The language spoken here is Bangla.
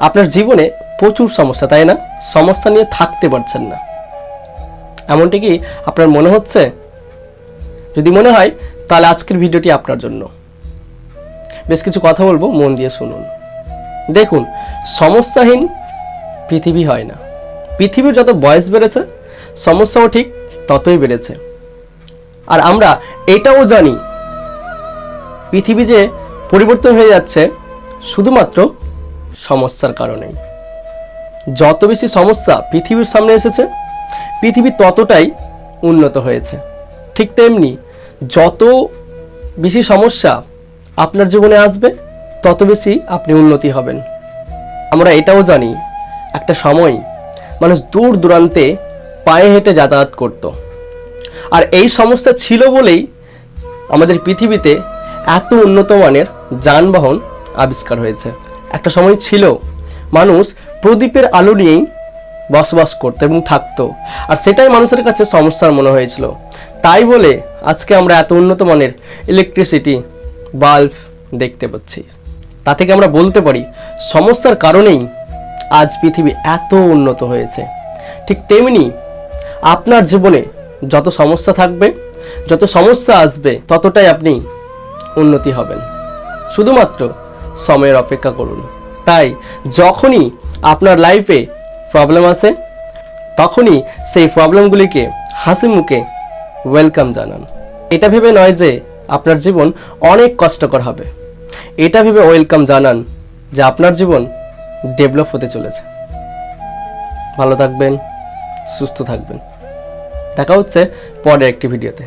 আপনার জীবনে প্রচুর সমস্যা, তাই না? সমস্যা নিয়ে থাকতে পারছেন না। এমনটি কি আপনার মনে হচ্ছে? যদি মনে হয়, তাহলে আজকের ভিডিওটি আপনার জন্য। বেশ কিছু কথা বলব, মন দিয়ে শুনুন। দেখুন, সমস্যাহীন পৃথিবী হয় না। পৃথিবীর যত বয়স বেড়েছে, সমস্যাও ঠিক ততই বেড়েছে। আর আমরা এটাও জানি, পৃথিবী যে পরিবর্তন হয়ে যাচ্ছে, শুধুমাত্র সমস্যার কারণেই যত বেশি সমস্যা পৃথিবীর সামনে এসেছে, পৃথিবী ততটাই উন্নত হয়েছে। ঠিক তেমনি যত বেশি সমস্যা আপনার জীবনে আসবে, তত বেশি আপনি উন্নতি হবেন। আমরা এটাও জানি, একটা সময় মানুষ দূর দূরান্তে পায়ে হেঁটে যাতায়াত করত। আর এই সমস্যা ছিল বলেই আমাদের পৃথিবীতে এত উন্নত মানের যানবাহন আবিষ্কার হয়েছে। একটা সময় ছিল মানুষ প্রদীপের আলো নিয়েই বসবাস করতো এবং থাকতো। আর সেটাই মানুষের কাছে সমস্যার মনে হয়েছিল। তাই বলে আজকে আমরা এত উন্নত মানের ইলেকট্রিসিটি বাল্ব দেখতে পাচ্ছি। তা থেকে আমরা বলতে পারি, সমস্যার কারণেই আজ পৃথিবী এত উন্নত হয়েছে। ঠিক তেমনি আপনার জীবনে যত সমস্যা থাকবে, যত সমস্যা আসবে, ততটাই আপনি উন্নতি হবেন। শুধুমাত্র সময়ের অপেক্ষা করুন। তাই যখনই আপনার লাইফে প্রবলেম আসে, তখনই সেই প্রবলেমগুলিকে হাসি মুখে ওয়েলকাম জানান। এটা ভেবে নয় যে আপনার জীবন অনেক কষ্টকর হবে। এটা ভেবে ওয়েলকাম জানান যে আপনার জীবন ডেভেলপ হতে চলেছে। ভালো থাকবেন, সুস্থ থাকবেন। দেখা হচ্ছে পরের একটি ভিডিওতে